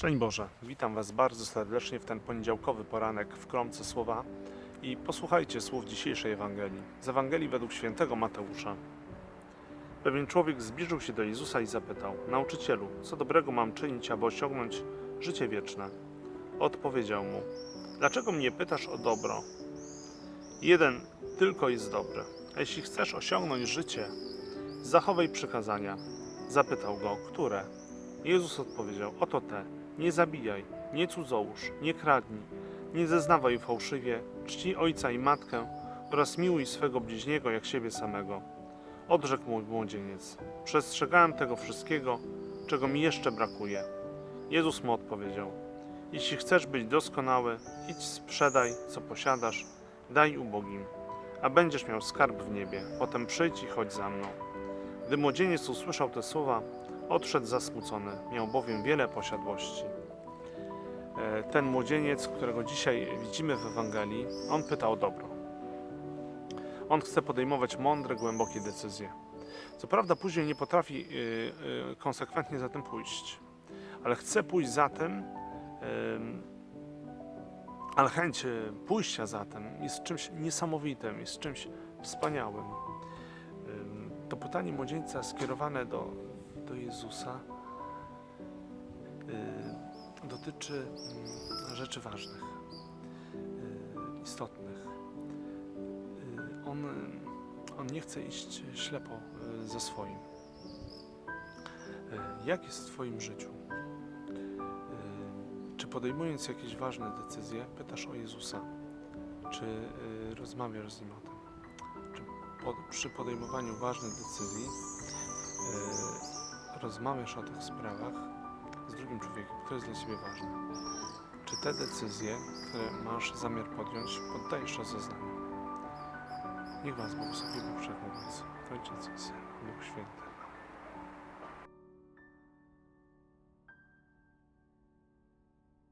Szczęść Boże, witam Was bardzo serdecznie w ten poniedziałkowy poranek w kromce słowa i posłuchajcie słów dzisiejszej Ewangelii. Z Ewangelii według świętego Mateusza. Pewien człowiek zbliżył się do Jezusa i zapytał: Nauczycielu, co dobrego mam czynić, aby osiągnąć życie wieczne? Odpowiedział mu: Dlaczego mnie pytasz o dobro? Jeden tylko jest dobry. A jeśli chcesz osiągnąć życie, zachowaj przykazania. Zapytał go, które? Jezus odpowiedział: Oto te: Nie zabijaj, nie cudzołóż, nie kradnij, nie zeznawaj fałszywie, czci ojca i matkę oraz miłuj swego bliźniego jak siebie samego. Odrzekł mu młodzieniec: Przestrzegałem tego wszystkiego, czego mi jeszcze brakuje. Jezus mu odpowiedział: Jeśli chcesz być doskonały, idź sprzedaj, co posiadasz, daj ubogim, a będziesz miał skarb w niebie. Potem przyjdź i chodź za mną. Gdy młodzieniec usłyszał te słowa, odszedł zasmucony, miał bowiem wiele posiadłości. E, Ten młodzieniec, którego dzisiaj widzimy w Ewangelii, on pyta o dobro. On chce podejmować mądre, głębokie decyzje. Co prawda, później nie potrafi y, y, konsekwentnie za tym pójść, ale chce pójść za tym, ym, ale chęć y, pójścia za tym jest czymś niesamowitym, jest czymś wspaniałym. Ym, To pytanie młodzieńca skierowane do Jezusa y, dotyczy mm, rzeczy ważnych, y, istotnych. Y, On, on nie chce iść ślepo ze swoim. Jak jest w Twoim życiu? Czy podejmując jakieś ważne decyzje, pytasz o Jezusa? Czy rozmawiasz z Nim o tym? Czy pod, przy podejmowaniu ważnych decyzji rozmawiasz o tych sprawach z drugim człowiekiem, które jest dla Ciebie ważne? Czy te decyzje, które masz zamiar podjąć, poddajesz rozeznaniu? Niech Was Bóg sobie Bóg wszechmogący, Ojciec